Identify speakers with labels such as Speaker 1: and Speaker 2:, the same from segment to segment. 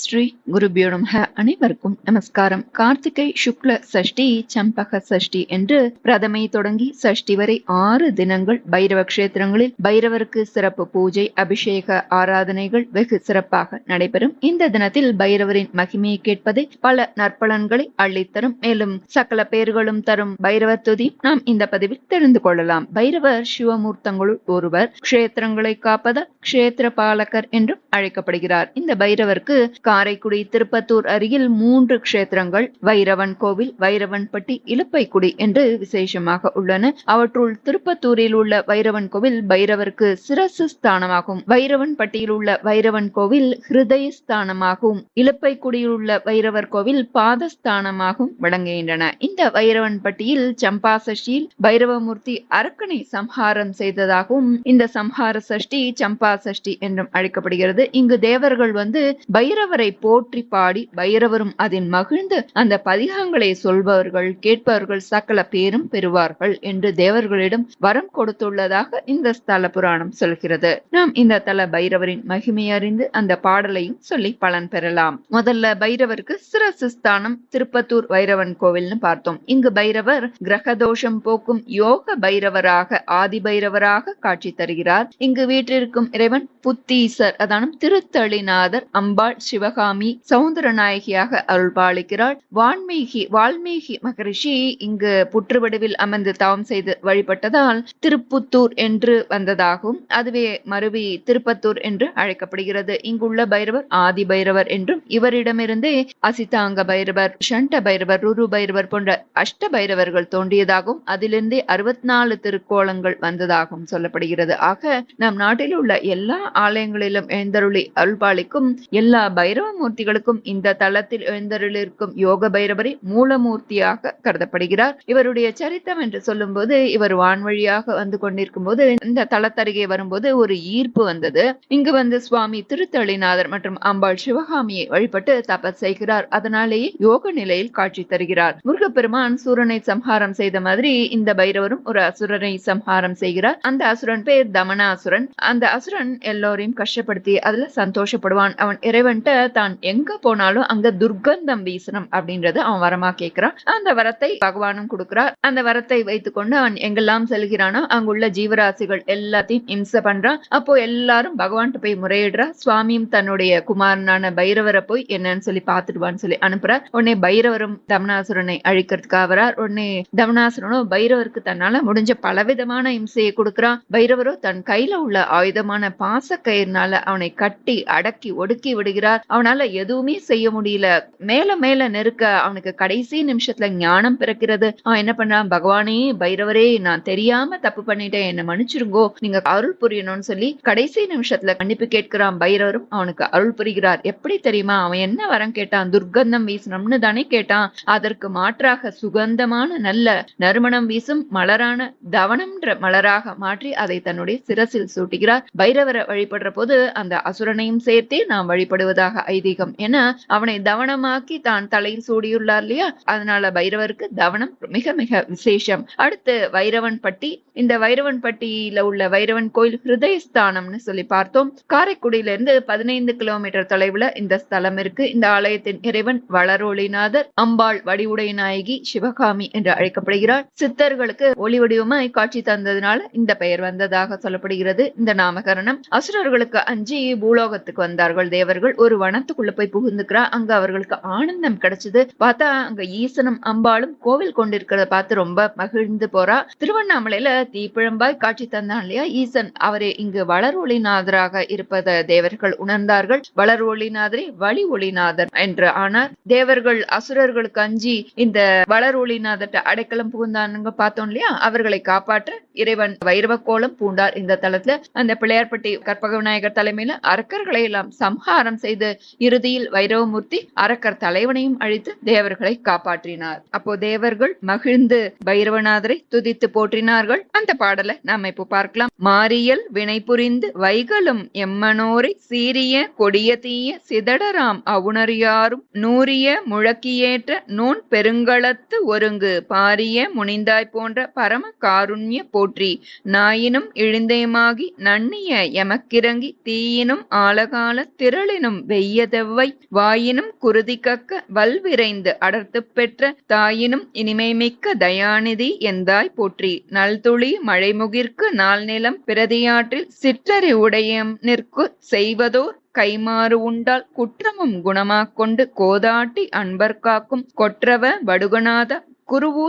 Speaker 1: ஸ்ரீ குருபியோ நமக அனைவருக்கும் நமஸ்காரம். கார்த்திகை சுக்ல சஷ்டி சம்பக சஷ்டி என்று பிரதமை தொடங்கி சஷ்டி வரை ஆறு தினங்கள் பைரவ கஷேத்திரங்களில் பைரவருக்கு சிறப்பு பூஜை அபிஷேக ஆராதனைகள் வெகு சிறப்பாக நடைபெறும். இந்த தினத்தில் பைரவரின் மகிமையை கேட்பது பல நற்பலன்களை அள்ளித்தரும். மேலும் சகல பேர்களும் தரும் பைரவர் துதி நாம் இந்த பதிவில் தெரிந்து கொள்ளலாம். பைரவர் சிவமூர்த்தங்களுள் ஒருவர் கஷேத்திரங்களை காப்பதால் கஷேத்திர பாலகர் என்றும் அழைக்கப்படுகிறார். இந்த பைரவருக்கு காரைக்குடி திருப்பத்தூர் அருகில் மூன்று க்ஷேத்திரங்கள் வைரவன் கோவில் வைரவன்பட்டி இலுப்பைக்குடி என்று விசேஷமாக உள்ளன. அவற்றுள் திருப்பத்தூரில் உள்ள வைரவன் கோவில் பைரவருக்கு சிரசு ஸ்தானமாகும். வைரவன்பட்டியில் உள்ள வைரவன் கோவில் ஹிருதய ஸ்தானமாகவும் இலுப்பைக்குடியில் உள்ள வைரவர் கோவில் பாதஸ்தானமாகவும் விளங்குகின்றன இந்த வைரவன்பட்டியில் சம்பா சஷ்டியில் பைரவமூர்த்தி அரக்கனை சம்ஹாரம் செய்ததாகவும் இந்த சம்ஹார சஷ்டி சம்பா சஷ்டி என்றும் அழைக்கப்படுகிறது. இங்கு தேவர்கள் வந்து பைரவரை போற்றி பாடி பைரவரும் அதில் மகிழ்ந்து அந்த பதிகங்களை சொல்பவர்கள் கேட்பவர்கள் சகல பேரும் பெறுவார்கள் என்று தேவர்களிடம் வரம் கொடுத்துள்ளதாக இந்த ஸ்தல புராணம் சொல்கிறது. நாம் இந்த தல பைரவரின் மகிமை அறிந்து அந்த பாடலையும் சொல்லி பலன் பெறலாம். முதல்ல பைரவருக்கு சிரசு ஸ்தானம் திருப்பத்தூர் பைரவன் கோவில்னு பார்த்தோம். இங்கு பைரவர் கிரகதோஷம் போக்கும் யோக பைரவராக ஆதி பைரவராக காட்சி தருகிறார். இங்கு வீற்றிருக்கும் இறைவன் புத்தீசர் அதானும் திருத்தளிநாதர் அம்பாள் சிவ சிவகாமி சௌந்தரநாயகியாக அருள்பாலிக்கிறாள். வால்மீகி வால்மீகி மகரிஷி இங்கு புற்றுவடுவில் அமர்ந்து தவம் செய்து வழிபட்டதால் திருப்புத்தூர் என்று வந்ததாகும். அதுவே மருவி திருப்பத்தூர் என்று அழைக்கப்படுகிறது. இங்குள்ள பைரவர் ஆதி பைரவர் என்றும் இவரிடமிருந்தே அசிதாங்க பைரவர் ஷண்ட பைரவர் ருரு பைரவர் போன்ற அஷ்ட பைரவர்கள் தோன்றியதாகவும் அதிலிருந்தே அறுபத்தி நாலு திருக்கோலங்கள் வந்ததாகவும் சொல்லப்படுகிறது. ஆக நம் நாட்டில் உள்ள எல்லா ஆலயங்களிலும் எழுந்தருளி அருள்பாலிக்கும் எல்லா பைரவ மூர்த்திகளுக்கும் இந்த தளத்தில் எழுந்தருளிருக்கும் யோக பைரவரை மூலமூர்த்தியாக கருதப்படுகிறார். இவருடைய சரித்தம் என்று சொல்லும்போது இவர் வான்வழியாக வந்து கொண்டிருக்கும் போது இந்த தளத்தருகே வரும்போது ஒரு ஈர்ப்பு வந்தது. இங்கு வந்து சுவாமி திருத்தளிநாதர் மற்றும் அம்பாள் சிவகாமியை வழிபட்டு தபஸ் செய்கிறார். அதனாலேயே யோக நிலையில் காட்சி தருகிறார். முருகப்பெருமான் சூரனை சம்ஹாரம் செய்த மாதிரி இந்த பைரவரும் ஒரு அசுரனை சம்ஹாரம் செய்கிறார். அந்த அசுரன் பேர் தமனாசுரன். அந்த அசுரன் எல்லோரையும் கஷ்டப்படுத்தி அதுல சந்தோஷப்படுவான். அவன் இறைவன்ட்ட தான் எங்க போனாலும் அங்க துர்க்கந்தம் வீசணும் அப்படின்றது அவன் வரமா கேட்கிறான் அந்த வரத்தை பகவானும் கொடுக்கிறார். அந்த வரத்தை வைத்துக்கொண்டு அவன் எங்கெல்லாம் செல்கிறானோ அங்குள்ள ஜீவராசிகள் எல்லாத்தையும் இம்சை பண்றான். அப்போ எல்லாரும் பகவான்கிட்ட போய் முறையிடுறா. சுவாமியும் தன்னுடைய குமாரனான பைரவரை போய் என்னன்னு சொல்லி பாத்துடுவான்னு சொல்லி அனுப்புறார் உடனே பைரவரும் தமனாசுரனை அழிக்கிறதுக்காக வரார் உடனே தமனாசுரனும் பைரவருக்கு தன்னால முடிஞ்ச பலவிதமான இம்சையை கொடுக்கிறான் பைரவரோ தன் கையில உள்ள ஆயுதமான பாசக்கயிறுனால அவனை கட்டி அடக்கி ஒடுக்கி விடுகிறார். அவனால எதுவுமே செய்ய முடியல. மேல மேல நெருக்க அவனுக்கு கடைசி நிமிஷத்துல ஞானம் பிறக்கிறது. அவன் என்ன பண்றான்? பகவானே பைரவரே நான் தெரியாம தப்பு பண்ணிட்டேன். என்ன மன்னிச்சிருங்கோ. நீங்க அருள் புரியணும்னு சொல்லி கடைசி நிமிஷத்துல கண்டிப்பு கேட்கிறான் பைரவரும். அவனுக்கு அருள் புரிகிறார். எப்படி தெரியுமா? அவன் என்ன வரம் கேட்டான்? துர்க்கந்தம் வீசணும்னு தானே கேட்டான். அதற்கு மாற்றாக சுகந்தமான நல்ல நறுமணம் வீசும் மலரான தவனம்ன்ற மலராக மாற்றி அதை தன்னுடைய சிரசில் சூட்டுகிறார். பைரவரை வழிபடுற போது அந்த அசுரனையும் சேர்த்தே நாம் வழிபடுவதாக ஐதீகம். என அவனை தவனமாக்கி தான் தலையில் சூடியுள்ளார் இல்லையா? அதனால பைரவருக்கு தவனம் மிக மிக விசேஷம். அடுத்து வைரவன் பட்டி. இந்த வைரவன் பட்டியில உள்ள வைரவன் கோயில் ஹிருதயஸ்தானம்னு சொல்லி பார்த்தோம். காரைக்குடியில இருந்து பதினைந்து கிலோமீட்டர் தொலைவுல இந்த ஸ்தலம் இருக்கு. இந்த ஆலயத்தின் இறைவன் வளரொளிநாதர் அம்பாள் வடிவுடை நாயகி சிவகாமி என்று அழைக்கப்படுகிறார். சித்தர்களுக்கு ஒளி வடிவமாய் காட்சி தந்ததுனால இந்த பெயர் வந்ததாக சொல்லப்படுகிறது. இந்த நாமகரணம் அசுரர்களுக்கு அஞ்சு பூலோகத்துக்கு வந்தார்கள் தேவர்கள். ஒரு வனத்துக்குள்ள போய் புகுந்துக்கிறா. அங்க அவர்களுக்கு ஆனந்தம் கிடைச்சது. பார்த்தா அங்க ஈசனும் அம்பாளும் கோவில் கொண்டிருக்கிறத பார்த்து ரொம்ப மகிழ்ந்து போறா. திருவண்ணாமலையில தீப்பிழம்பாய் காட்சி தந்தான் இல்லையா? ஈசன் அவரே இங்கு வளர் ஒளிநாதராக இருப்பத தேவர்கள் உணர்ந்தார்கள். வளர் ஒளிநாதரே வழி ஒளிநாதர் என்று ஆனார். தேவர்கள் அசுரர்களுக்கு அஞ்சி இந்த வளர் ஒளிநாதர்ட்ட அடைக்கலம் புகுந்தானுங்க பார்த்தோம் இல்லையா? அவர்களை காப்பாற்ற இறைவன் வைரவ கோலம் பூண்டார் இந்த தளத்துல. அந்த பிள்ளையார்பட்டி கற்பக விநாயகர் தலைமையில அரக்கர்களை எல்லாம் சம்ஹாரம் செய்து இறுதியில் வைரவமூர்த்தி அரக்கர் தலைவனையும் அழித்து தேவர்களை காப்பாற்றினார். அப்போ தேவர்கள் மகிழ்ந்து பைரவநாதரை துதித்து போற்றினார்கள். அந்த பாடலை நாம இப்போ பார்க்கலாம். மாரியல் வினை புரிந்து வைகளும் எம்மனோரை சீரிய கொடிய தீய சிதடராம் அவுணரியாரும் நூறிய முழக்கியேற்ற நூன் பெருங்களத்து ஒருங்கு பாரிய முனிந்தாய் போன்ற பரம காருண்ய போற்றி நாயினும் இழிந்தேமாகி நன்னிய எமக்கிறங்கி தீயினும் ஆலகால திரளினும் வெய்ய வையதெவ்வை வாயினும் குருதி கக்க வல்விரைந்து அடர்த்து பெற்ற தாயினும் இனிமை மிக்க தயாநிதி எந்தாய் போற்றி? நல்துளி மழைமுகிற்கு நாள் நிலம் பிரதியாற்றில் சிற்றறி உடையம் நிற்கு செய்வதோர் கைமாறு உண்டால் குற்றமும் குணமாக்கொண்டு கோதாட்டி அன்பர் காக்கும் கொற்றவ வடுகநாத குருவூ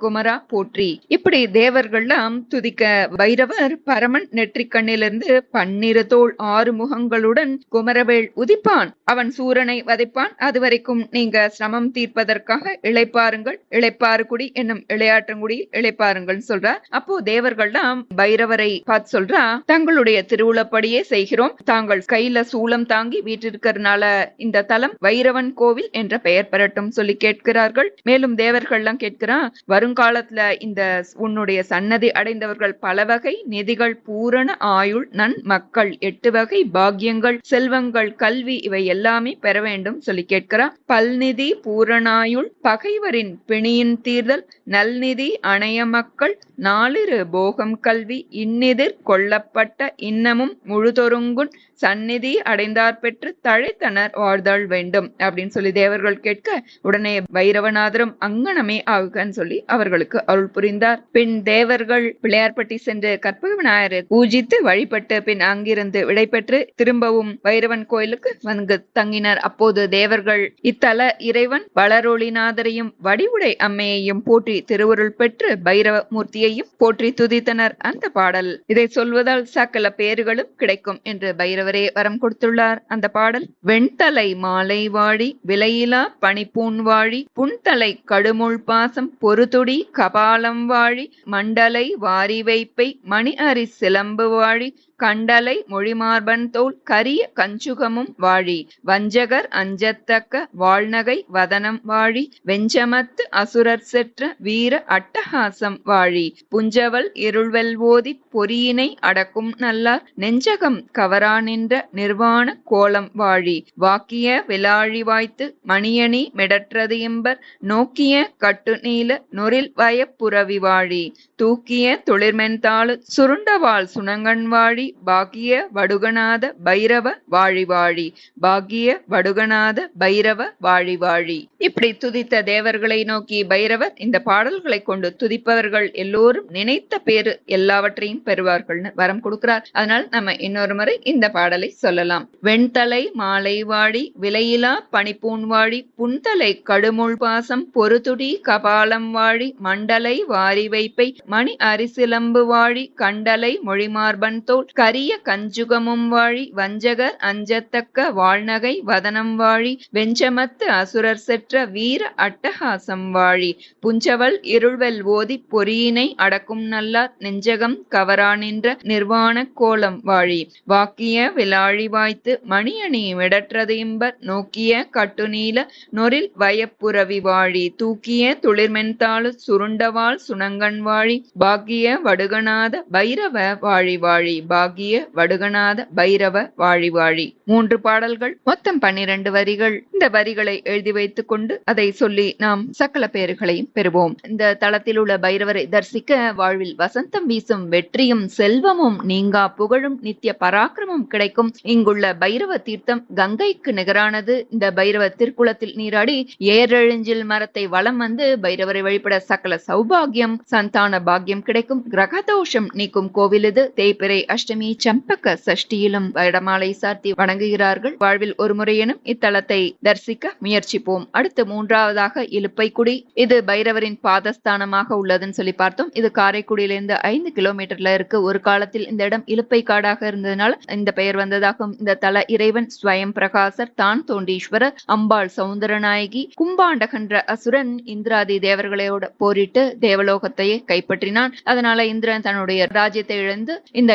Speaker 1: குமரா போற்றி. இப்படி தேவர்கள்லாம் துதிக்க பைரவர் பரமன் நெற்றிக்கண்ணிலிருந்து பன்னிரு தோல் ஆறு முகங்களுடன் குமரவேள் உதிப்பான். அவன் சூரனை வதைப்பான். அதுவரைக்கும் நீங்க சிரமம் தீர்ப்பதற்காக இளைப்பாருங்கள். இளைப்பாறுகுடி என்னும் இளையாற்றங்குடி இளைப்பாருங்கள் சொல்றார் அப்போ தேவர்கள்லாம் பைரவரை பார்த்து சொல்றா தங்களுடைய திருவுளப்படியே செய்கிறோம். தாங்கள் கையில சூலம் தாங்கி வீட்டிற்கிறதுனால இந்த தலம் வைரவன் கோவில் என்ற பெயர் பெறட்டும் சொல்லி கேட்கிறார்கள். மேலும் தேவர்கள்லாம் தான் கேட்கிறான். வருங்காலத்துல இந்த உன்னுடைய சன்னதி அடைந்தவர்கள் பல வகை நிதிகள் பூரண ஆயுள் நன் மக்கள் எட்டு வகை பாக்கியங்கள் செல்வங்கள் கல்வி இவை எல்லாமே பெற வேண்டும் சொல்லி கேட்கிறான். பல்நிதி பூரணாயுள் பகைவரின் பிணியின் தீர்தல் நல்நிதி அணைய மக்கள் நாளிரு போகம் கல்வி இன்னெதிர் கொல்லப்பட்ட இன்னமும் முழுதொருங்குன் சந்நிதி அடைந்தார் பெற்று தழைத்தனர் வாழ்தல் வேண்டும் அப்படின்னு சொல்லி தேவர்கள் கேட்க உடனே வைரவநாதரும் அங்கனமே ஆகுகன்னு சொல்லி அவர்களுக்கு அருள் புரிந்தார். பின் தேவர்கள் பிள்ளையார்பட்டி சென்று கற்பக விநாயகரை பூஜித்து வழிபட்டு பின் அங்கிருந்து விடைபெற்று திரும்பவும் வைரவன் கோயிலுக்கு வந்து தங்கினர். அப்போது தேவர்கள் இத்தல இறைவன் வளரொளிநாதரையும் வடிவுடை அம்மையையும் போற்றி திருவருள் பெற்று பைரவ மூர்த்தியையும் போற்றி துதித்தனர். அந்த பாடல் இதை சொல்வதால் சகல பேறுகளும் கிடைக்கும் என்று ஆண்டவரே வரம் கொடுத்துள்ளார். அந்த பாடல் வெண்தலை மாலை வாழி விலையிலா பனிப்பூன் வாழி புன்தலை கடுமுள் பாசம் பொறுதுடி கபாலம் வாழி மண்டலை வாரி வைப்பை மணி அரி சிலம்பு வாழி கண்டலை மொழிமார்பன் தோல் கரிய கஞ்சுகமும் வாழி. வஞ்சகர் அஞ்சத்தக்க வாழ்நகை வதனம் வாழி. வெஞ்சமத்து அசுரர் செற்ற வீர அட்டகாசம் வாழி. புஞ்சவல் இருள்வெல்வோதி பொறியினை அடக்கும் நல்லார். நெஞ்சகம் கவரா நின்ற நிர்வாண கோலம் வாழி. வாக்கிய விலாழி வாய்த்து மணியணி மிடற்றது எம்பர் நோக்கிய கட்டு நீல நொரில் வயப்புறவி வாழி. தூக்கிய துளிர்மென்தாளு சுருண்டவாள் சுணங்கன் வாழி. பாக்கிய வடுகநாத பைரவ வாழி வாழி பாக்கிய வடுகநாத பைரவ வாழி வாழி இப்படி துதித்த தேவர்களை நோக்கி பைரவர் இந்த பாடல்களை கொண்டு துதிப்பவர்கள் எல்லோரும் நினைத்த பேரு எல்லாவற்றையும் பெறுவார்கள்னு வரம் கொடுக்கிறார். அதனால் நம்ம இன்னொரு முறை இந்த பாடலை சொல்லலாம். வெண்தலை மாலை வாழி விலையிலா பனிப்பூன் வாழி புன்தலை கடுமுள் பாசம் பொறுதுடி கபாலம் வாழி மண்டலை வாரி வைப்பை மணி அரிசிலம்பு வாழி கண்டலை மொழிமார்பன் தோல் கரிய கஞ்சுகமும் வாழி வஞ்சகர் அஞ்சத்தக்க வாழ்நகை வதனம் வாழி வெஞ்சமத்து அசுரர் செற்ற வீர அட்டகாசம் வாழி. புஞ்சவல் இருள்வெல் ஓதி பொறியினை அடக்கும் நல்லார் நெஞ்சகம் கவரா நின்ற நிர்வாண கோலம் வாழி. வாக்கிய விலாழி வாய்த்து மணியணி விடற்றது இம்பர் நோக்கிய கட்டுநீல நொரில் வயப்புறவி வாழி. தூக்கிய துளிர்மென்தாளு சுருண்டவாள் சுணங்கன் வாழி. பாக்கிய வடுகநாத பைரவ வாழி வாழி. ஆகிய வடுகநாத பைரவ வாழி வாழி மூன்று பாடல்கள் மொத்தம் பன்னிரண்டு வரிகள். இந்த வரிகளை எழுதி வைத்துக் கொண்டு அதை சொல்லி நாம் சகல பெயர்களையும் பெறுவோம். இந்த தளத்தில் உள்ள பைரவரை தரிசிக்க வாழ்வில் வசந்தம் வீசும் வெற்றியும் செல்வமும் நீங்கா புகழும் நித்திய பராக்கிரமும் கிடைக்கும். இங்குள்ள பைரவ தீர்த்தம் கங்கைக்கு நிகரானது. இந்த பைரவ திருக்குளத்தில் நீராடி ஏரெழுஞ்சில் மரத்தை வலம் வந்து பைரவரை வழிபட சகல சௌபாகியம் சந்தான பாக்கியம் கிடைக்கும். கிரகதோஷம் நீக்கும் கோவில் இது. தேய்பிரை அஷ்டமி சம்பக சஷ்டியிலும் வடமாலை சாத்தி வணங்குகிறார்கள். வாழ்வில் ஒருமுறையெனும் இத்தலத்தை தரிசிக்க முயற்சிப்போம். அடுத்து மூன்றாவதாக இலுப்பைக்குடி. இது பைரவரின் பாதஸ்தானமாக உள்ளதுன்னு சொல்லி பார்த்தோம். இது காரைக்குடியிலிருந்து ஐந்து கிலோமீட்டர்ல இருக்கு. ஒரு காலத்தில் இந்த இடம் இலுப்பை காடாக இருந்ததுனால இந்த பெயர் வந்ததாகும் இந்த தல இறைவன் ஸ்வயம் பிரகாசர் தான் தோண்டீஸ்வரர் அம்பாள் சௌந்தரநாயகி கும்பாண்டகன்ற அசுரன் இந்திராதி தேவர்களோட போரிட்டு தேவலோகத்தையே கைப்பற்றினான். அதனால இந்திரன் தன்னுடைய ராஜ்யத்தை இழந்து இந்த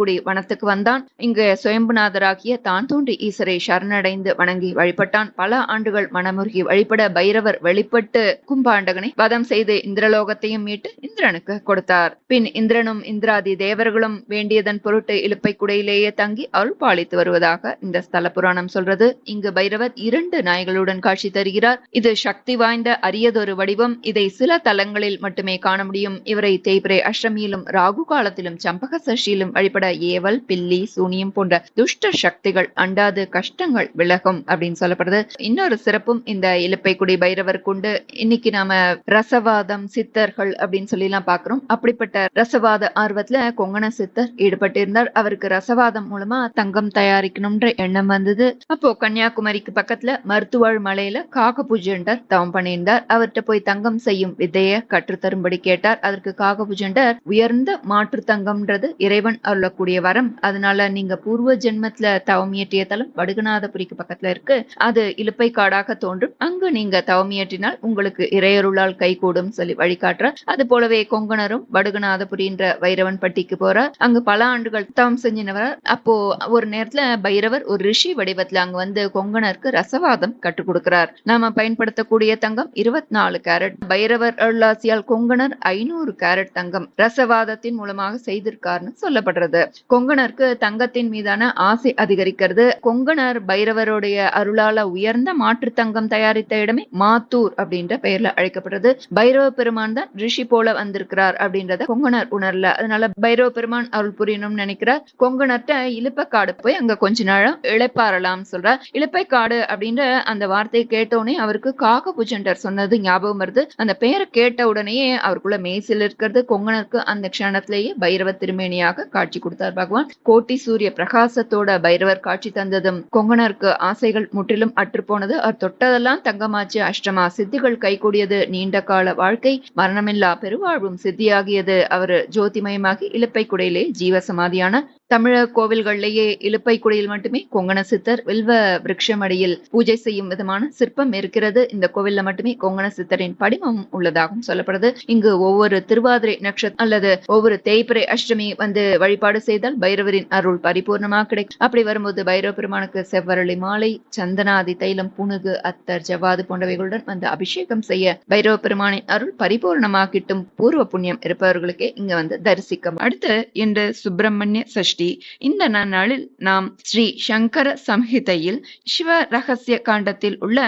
Speaker 1: இலுப்பைக்குடி வனத்துக்கு வந்தான். இங்கு சுயம்புநாதராகிய தான் தோன்றி ஈசரை சரணடைந்து வணங்கி வழிபட்டான். பல ஆண்டுகள் மனமுருகி வழிபட பைரவர் வெளிப்பட்டு கும்பாண்டகனை வதம் செய்து இந்திரலோகத்தையும் மீட்டு இந்திரனுக்கு கொடுத்தார். பின் இந்திரனும் இந்திராதி தேவர்களும் வேண்டியதன் பொருட்டு இழுப்பை குடையிலேயே தங்கி அருள் பாலித்து வருவதாக இந்த ஸ்தல புராணம் சொல்றது. இங்கு பைரவர் இரண்டு நாய்களுடன் காட்சி தருகிறார். இது சக்தி வாய்ந்த அரியதொரு வடிவம். இதை சில தலங்களில் மட்டுமே காண முடியும். இவரை தேய்பிரை அஷ்டமியிலும் ராகு காலத்திலும் சம்பக சஷ்டியிலும் வழிபட ஏவல் பில்லி சூனியம் போன்ற துஷ்ட சக்திகள் அண்டாது கஷ்டங்கள் விலகும் அப்படின்னு சொல்லப்படுது. இன்னொரு சிறப்பும் இந்த இலுப்பைக்குடி பைரவர் உண்டு இன்னைக்கு நாம ரசவாதம் சித்தர்கள் அப்படின்னு சொல்லி எல்லாம் பாக்குறோம் அப்படிப்பட்ட ரசவாத ஆர்வத்துல கொங்கண சித்தர் ஈடுபட்டு இருந்தார் அவருக்கு ரசவாதம் மூலமா தங்கம் தயாரிக்கணும்ன்ற எண்ணம் வந்தது. அப்போ கன்னியாகுமரிக்கு பக்கத்துல மருத்துவாழ் மலையில காக பூஜண்டர் தவம் பண்ணியிருந்தார். அவர்கிட்ட போய் தங்கம் செய்யும் வித்தைய கற்றுத்தரும்படி கேட்டார். அதற்கு காக பூஜண்டர் உயர்ந்த மாற்று தங்கம்ன்றது இறைவன் அருளக்கூடிய வரம். அதனால நீங்க பூர்வ ஜென்மத்துல தவம் இயற்றிய தலம் வடுகநாதபுரிக்கு பக்கத்துல இருக்கு. அது இலுப்பை காடாக தோன்றும். அங்கு நீங்க தவம் இயற்றினால் உங்களுக்கு இறையருளால் கைகூடும் சொல்லி வழிகாட்டுற. அது போலவே கொங்கணரும் வடுகநாதபுரின்ற வைரவன் பட்டிக்கு போற அங்கு பல ஆண்டுகள் தவம் செஞ்சினவர். அப்போ ஒரு நேரத்துல பைரவர் ஒரு ரிஷி வடிவத்துல அங்க வந்து கொங்கணருக்கு ரசவாதம் கற்றுக் கொடுக்கிறார். நாம பயன்படுத்தக்கூடிய தங்கம் இருபத்தி நாலு கேரட். பைரவர் அருளாசியால் கொங்கணர் ஐநூறு கேரட் தங்கம் ரசவாதத்தின் மூலமாக செய்திருக்காருன்னு சொல்லப்படுறது. கொங்கணருக்கு தங்கத்தின் மீதான ஆசை அதிகரிக்கிறது. கொங்கணர் பைரவருடைய அருளால உயர்ந்த மாற்று தங்கம் தயாரித்த இடமே மாத்தூர் அப்படின்ற பெயர்ல அழைக்கப்படுறது. பைரவ பெருமான் தான் ரிஷி போல வந்திருக்கிறார் அப்படின்றத கொங்கணர் உணரல. அதனால பைரவ பெருமான் அருள் புரியணும்னு நினைக்கிறார் கொங்கணர்கிட்ட இழுப்பக்காடு போய் அங்க கொஞ்ச நாளம் இழைப்பாரலாம் சொல்றார் இலுப்பைக்காடு அப்படின்ற அந்த வார்த்தையை கேட்டோடனே அவருக்கு காகபுஜண்டர் சொன்னது ஞாபகம் வருது. அந்த பெயரை கேட்ட உடனேயே அவருக்குள்ள மேய்சில் இருக்கிறது. கொங்கணருக்கு அந்த க்ஷணத்திலேயே பைரவ திருமேனியாக காட்சி கொடுத்தார். பகவான் கோட்டி சூரிய பிரகாசத்தோட பைரவர் காட்சி தந்ததும் கொங்கணருக்கு ஆசைகள் முற்றிலும் அற்றுப்போனது அவர் தொட்டதெல்லாம் தங்கமாச்சு. அஷ்டமா சித்திகள் கைகூடியது நீண்ட கால வாழ்க்கை மரணமில்லா பெருவாழ்வும் சித்தியாகியது. அவர் ஜோதிமயமாகி இலுப்பை குடையிலே ஜீவசமாதியான தமிழக கோவில்கள்லேயே இழுப்பை குடையில் மட்டுமே கொங்கண சித்தர் வில்வ விரக்ஷமடியில் பூஜை செய்யும் விதமான சிற்பம் இருக்கிறது. இந்த கோவில்ல மட்டுமே கொங்கண சித்தரின் படிமம் உள்ளதாகவும் சொல்லப்படுது. இங்கு ஒவ்வொரு திருவாதிரை நட்சத்திரம் அல்லது ஒவ்வொரு தேய்பிரை அஷ்டமி வந்து வழிபாடு செய்தால் பைரவரின் அருள் பரிபூர்ணமாக கிடைக்கும். அப்படி வரும்போது பைரவ பெருமானுக்கு செவ்வரளி மாலை சந்தனாதி தைலம் புனுகு அத்தர் ஜவ்வாது போன்றவைகளுடன் வந்து அபிஷேகம் செய்ய பைரவ பெருமானின் அருள் பரிபூர்ணமாக கிட்டும் பூர்வ புண்ணியம் இருப்பவர்களுக்கே இங்க வந்து தரிசிக்கும் அடுத்து இன்று சுப்பிரமணிய சஷ்டி. இந்த நன்னாளில் நாம் ஸ்ரீ சங்கர சம்ஹிதையில் சிவ ரகசிய காண்டத்தில் உள்ள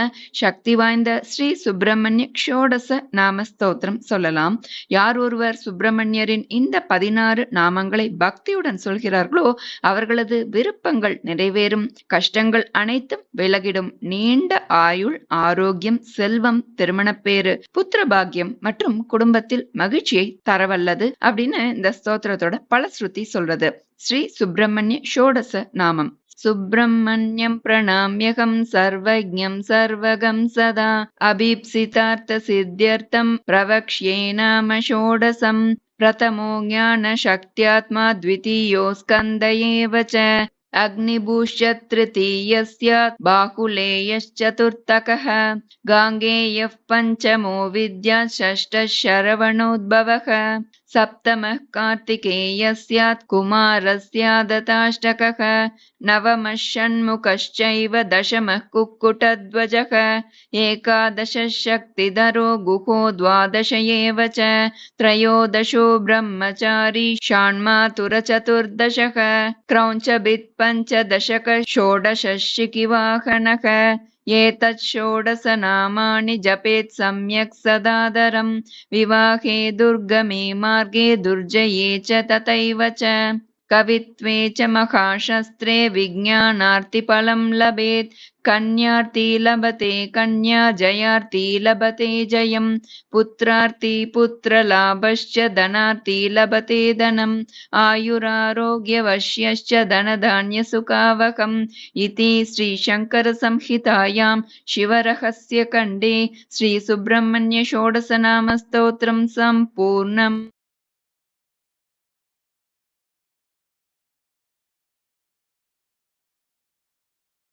Speaker 1: சக்தி வாய்ந்த ஸ்ரீ சுப்பிரமணிய க்ஷோடச நாம ஸ்தோத்திரம் சொல்லலாம். யார் ஒருவர் சுப்பிரமணியரின் இந்த பதினாறு நாமங்களை பக்தியுடன் சொல்கிறார்களோ அவர்களது விருப்பங்கள் நிறைவேறும். கஷ்டங்கள் அனைத்தும் விலகிடும். நீண்ட ஆயுள் ஆரோக்கியம் செல்வம் திருமணப்பேறு புத்திர பாக்கியம் மற்றும் குடும்பத்தில் மகிழ்ச்சியை தரவல்லது அப்படின்னு இந்த ஸ்தோத்திரத்தோட பல ஸ்ருதி சொல்றது. ஸ்ரீ சுப்பிரமணிய ஷோடச நாமம். சுப்பிரமணியம் பிரணாமியகம் சர்வஜம் சர்வகம் சதா. அபீப்சிதார்த்த சித்தியர்த்தம் பிரவக்ஷ்யே நாம ஷோடசம். प्रथमो ज्ञानशक्त्यात्मा द्वितीयो स्कन्द एव च। अग्निभूश्च तृतीयस्यात् बाहुलेयश्चतुर्थकः। गाङ्गेयः पञ्चमो विद्यात् षष्ठः शरवणोद्भवः सप्तमः कार्तिकेयः स्यात् कुमारस्यादताष्टकः नवमः षण्मुखश्चैव दशमः कुक्कुटध्वजः, एकादशः शक्तिधरो गुहो द्वादश एव च, त्रयोदशो ब्रह्मचारी षाण्मातुरचतुर्दशः क्रौञ्चबित् पञ्चदशक षोडशः शिखिवाहनः एतत् षोडशनामानि जपेत् सम्यक् सदादरम् विवाहे दुर्गमे मार्गे दुर्जये च तथैव च कवित्वे च महाशस्त्रे विज्ञानार्तिफलं लभेत्। कन्यार्ती लभते कन्या जयार्ती लभते जयम्। पुत्रार्ती पुत्रलाभश्च धनार्ती लभते धनम्। आयुरारोग्यवश्यश्च धनधान्यसुखावकम् इति श्रीशङ्करसंहितायां शिवरहस्यखण्डे श्रीसुब्रह्मण्यषोडशनामस्तोत्रं सम्पूर्णम्